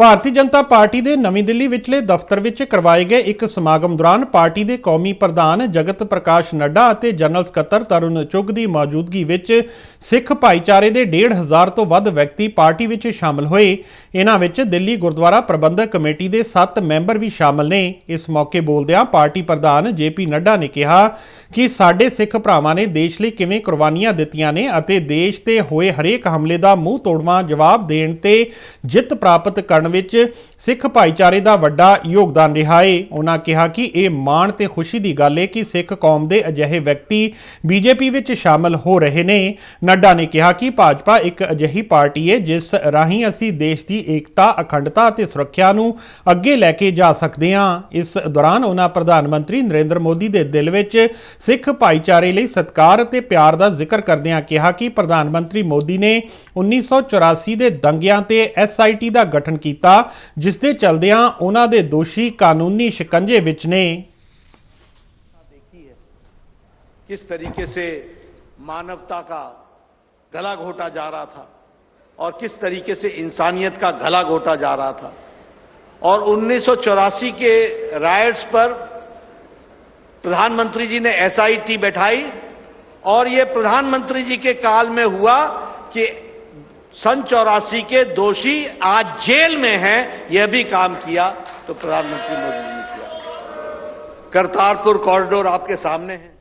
Bharatiya Janata party ਦੇ ਨਵੀਂ ਦਿੱਲੀ ਵਿਚਲੇ ਦਫ਼ਤਰ ਵਿੱਚ ਕਰਵਾਏ ਗਏ ਇੱਕ ਸਮਾਗਮ ਦੌਰਾਨ ਪਾਰਟੀ ਦੇ ਕੌਮੀ ਪ੍ਰਧਾਨ ਜਗਤ ਪ੍ਰਕਾਸ਼ ਨੱਡਾ ਅਤੇ ਜਨਰਲ ਸਕੱਤਰ ਤਰੁਣ ਚੁੱਗ ਦੀ ਮੌਜੂਦਗੀ ਵਿੱਚ ਸਿੱਖ ਭਾਈਚਾਰੇ ਦੇ 1.5 ਤੋਂ ਵੱਧ ਵਿਅਕਤੀ ਪਾਰਟੀ ਵਿੱਚ ਸ਼ਾਮਲ ਹੋਏ। ਇਹਨਾਂ ਵਿੱਚ ਦਿੱਲੀ ਗੁਰਦੁਆਰਾ ਪ੍ਰਬੰਧਕ ਕਮੇਟੀ ਦੇ 7 ਮੈਂਬਰ ਵੀ ਸ਼ਾਮਲ ਨੇ। ਇਸ ਮੌਕੇ ਬੋਲਦਿਆਂ ਪਾਰਟੀ ਪ੍ਰਧਾਨ ਜੇਪੀ ਨੱਡਾ ਨੇ ਕਿਹਾ ਕਿ ਸਾਡੇ ਸਿੱਖ ਭਰਾਵਾਂ ਨੇ ਦੇਸ਼ ਲਈ ਕਿਵੇਂ ਕੁਰਬਾਨੀਆਂ ਦਿੱਤੀਆਂ ਨੇ ਅਤੇ ਦੇਸ਼ ਤੇ ਹੋਏ ਹਰੇਕ ਹਮਲੇ ਦਾ ਮੂੰਹ ਤੋੜਵਾਂ ਜਵਾਬ ਦੇਣ ਤੇ ਜਿੱਤ ਪ੍ਰਾਪਤ ਕਰਨ ਵਿੱਚ ਸਿੱਖ ਭਾਈਚਾਰੇ ਦਾ ਵੱਡਾ ਯੋਗਦਾਨ ਰਿਹਾ ਏ। ਉਹਨਾਂ ਕਿਹਾ ਕਿ ਇਹ ਮਾਣ ਤੇ ਖੁਸ਼ੀ ਦੀ ਗੱਲ ਏ ਕਿ ਸਿੱਖ ਕੌਮ ਦੇ ਅਜਿਹੇ ਵਿਅਕਤੀ ਬੀਜੇਪੀ ਵਿੱਚ ਸ਼ਾਮਲ ਹੋ ਰਹੇ ਨੇ। ਨੱਡਾ ਨੇ ਕਿਹਾ ਕਿ ਭਾਜਪਾ ਇੱਕ ਅਜਿਹੀ ਪਾਰਟੀ ਏ, ਜਿਸ ਰਾਹੀਂ ਅਸੀਂ ਦੇਸ਼ ਦੀ ਏਕਤਾ, ਅਖੰਡਤਾ ਅਤੇ ਸੁਰੱਖਿਆ ਨੂੰ ਅੱਗੇ ਲੈ ਕੇ ਜਾ ਸਕਦੇ ਹਾਂ ਇਸ ਦੌਰਾਨ ਉਹਨਾਂ ਪ੍ਰਧਾਨ ਮੰਤਰੀ ਨਰਿੰਦਰ ਮੋਦੀ ਦੇ ਦਿਲ ਵਿੱਚ ਸਿੱਖ ਭਾਈਚਾਰੇ ਲਈ ਸਤਿਕਾਰ ਅਤੇ ਪਿਆਰ ਦਾ ਜ਼ਿਕਰ ਕਰਦਿਆਂ ਕਿਹਾ ਕਿ ਪ੍ਰਧਾਨ ਮੰਤਰੀ ਮੋਦੀ ਨੇ 1984 ਦੇ ਦੰਗਿਆਂ ਤੇ ਐਸਆਈਟੀ ਦਾ ਗਠਨ ਕੀਤਾ। ਜਿਸ ਦੇ ਚਲਦਿਆਂ ਉਹਨਾਂ ਦੇ ਦੋਸ਼ੀ ਕਾਨੂੰਨੀ ਸ਼ਿਕੰਜੇ ਵਿੱਚ ਨੇ किस तरीके से मानवता का गला घोटा जा रहा था और किस तरीके से इंसानियत का गला घोटा जा रहा था और 1984 के राइट्स पर प्रधानमंत्री जी ने एसआईटी बैठाई और ये प्रधानमंत्री जी के काल में हुआ कि सन चौरासी के दोषी आज जेल में हैं यह भी काम किया तो प्रधानमंत्री मोदी जी ने किया करतारपुर कॉरिडोर आपके सामने है